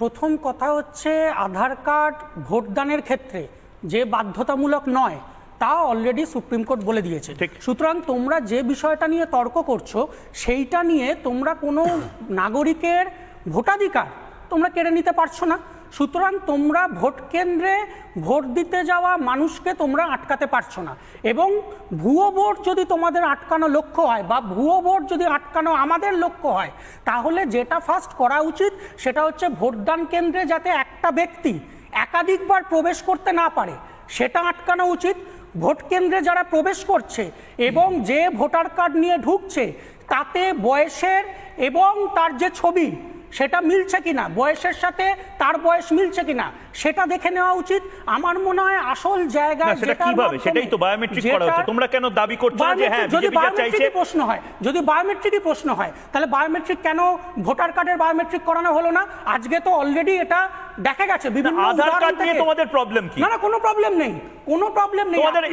প্রথম কথা হচ্ছে আধার কার্ড ভোটদানের ক্ষেত্রে যে বাধ্যতামূলক নয় তা অলরেডি সুপ্রিম কোর্ট বলে দিয়েছে। সুতরাং তোমরা যে বিষয়টা নিয়ে তর্ক করছ সেইটা নিয়ে তোমরা কোনো নাগরিকের ভোটাধিকার তোমরা কেড়ে নিতে পারছ না সুতরাং তোমরা ভোট কেন্দ্রে ভোট দিতে যাওয়া মানুষকে তোমরা আটকাতে পারছ না। এবং ভুয়ো ভোট যদি তোমাদের আটকানো লক্ষ্য হয় বা ভুয়ো ভোট যদি আটকানো আমাদের লক্ষ্য হয়, তাহলে যেটা ফার্স্ট করা উচিত সেটা হচ্ছে ভোটদান কেন্দ্রে যাতে একটা ব্যক্তি একাধিকবার প্রবেশ করতে না পারে, সেটা আটকানো উচিত। ভোট কেন্দ্রে যারা প্রবেশ করছে এবং যে ভোটার কার্ড নিয়ে ঢুকছে, তাতে বয়সের এবং তার যে ছবি সেটা মিলছে কিনা? বয়সের সাথে তার বয়স মিলছে কিনা? সেটা দেখে নেওয়া উচিত। আমার মনে হয় আসল সেটা কীভাবে? সেটাই তো বায়োমেট্রিক করা হচ্ছে। তোমরা কেন দাবি করছ যে হ্যাঁ যদি বায়োমেট্রিকই প্রশ্ন হয় যদি বায়োমেট্রিকই প্রশ্ন হয় তাহলে বায়োমেট্রিক কেন ভোটার কার্ডের বায়োমেট্রিক করানো হলো না? আজকে তো অলরেডি এটা দেখা গেছে বিভিন্ন আধার কার্ড নিয়ে তোমাদের প্রবলেম কি? না না কোনো প্রবলেম নেই। কোনো প্রবলেম নেই। তোমাদের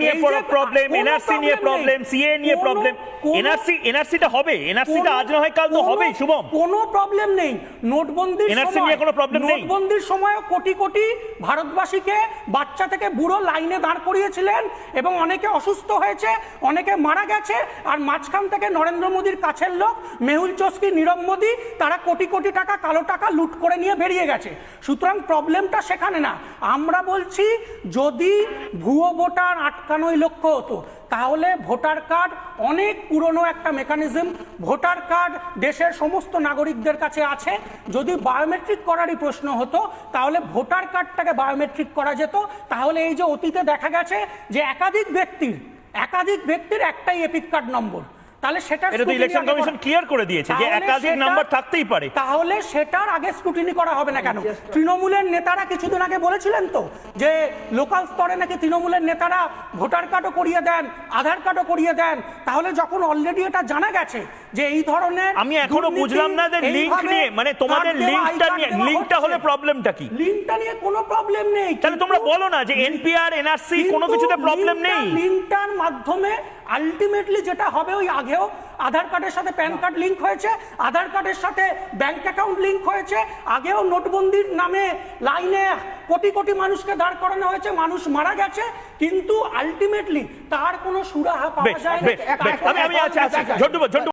নিয়ে প্রবলেম এনআরসি নিয়ে প্রবলেম। সিএ নিয়ে প্রবলেম এনআরসি এনআরসিটা হবে। এনআরসিটা আজ না হয় কাল তো হবেই শুভম। কোনো প্রবলেম নেই। নোটবন্দির NRC সময় নিয়ে কোনো problem নেই? নোটবন্দির সময় কোটি কোটি ভারতবাসীকে বাচ্চা থেকে বুড়ো লাইনে দাঁড় করিয়েছিলেন এবং অনেকে অসুস্থ হয়েছে, অনেকে মারা গেছে, আর মাঝখান থেকে নরেন্দ্র মোদীর কাছের লোক মেহুল চস্কি নীরব মোদী, তারা কোটি কোটি টাকা, কালো টাকা লুট করে নিয়ে বেরিয়ে গেছে। সুতরাং প্রবলেমটা সেখানে না। আমরা বলছি, যদি ভুয়ো ভোটার আটকানোই লক্ষ্য হতো তাহলে ভোটার কার্ড অনেক পুরনো একটা মেকানিজম ভোটার কার্ড দেশের সমস্ত নাগরিকদের কাছে আছে। যদি বায়োমেট্রিক করারই প্রশ্ন হতো, তাহলে ভোটার কার্ডটাকে বায়োমেট্রিক করা যেত। তাহলে এই যে অতীতে দেখা গেছে যে একাধিক ব্যক্তির একাধিক ব্যক্তির একটাই এপিক কার্ড নম্বর তাহলে সেটা এটা তো ইলেকশন কমিশন ক্লিয়ার করে। দিয়েছে যে একাধিক নাম্বার থাকতেই পারে। তাহলে সেটার আগে স্ক্রুটিনি করা হবে না কেন? তৃণমূলের নেতারা কিছুদিন আগে বলেছিলেন তো যে লোকাল স্তরে নাকি তৃণমূলের নেতারা ভোটার কার্ডও করিয়ে দেন আধার কার্ডও করিয়ে দেন। তাহলে যখন অলরেডি এটা জানা গেছে যে এই ধরনের আমি এখনও বুঝলাম না যে লিংক নিয়ে মানে তোমাদের লিংকটা নিয়ে লিংকটা হলে প্রবলেমটা কি? লিঙ্কটা নিয়ে কোনো প্রবলেম নেই তাহলে তোমরা বলো না যে এনপিআর এনআরসি কোনো কিছুতে প্রবলেম নেই? লিঙ্কটার মাধ্যমে আলটিমেটলি যেটা হবে ওই আগেও আধার কার্ডের সাথে প্যান কার্ড লিংক হয়েছে আধার কার্ডের সাথে ব্যাংক অ্যাকাউন্ট লিংক হয়েছে আগেও নোটবন্দির নামে লাইনে কোটি কোটি মানুষকে দাঁড় করানো হয়েছে মানুষ মারা গেছে কিন্তু আলটিমেটলি তার কোনো সুরাহা পাওয়া যায় না।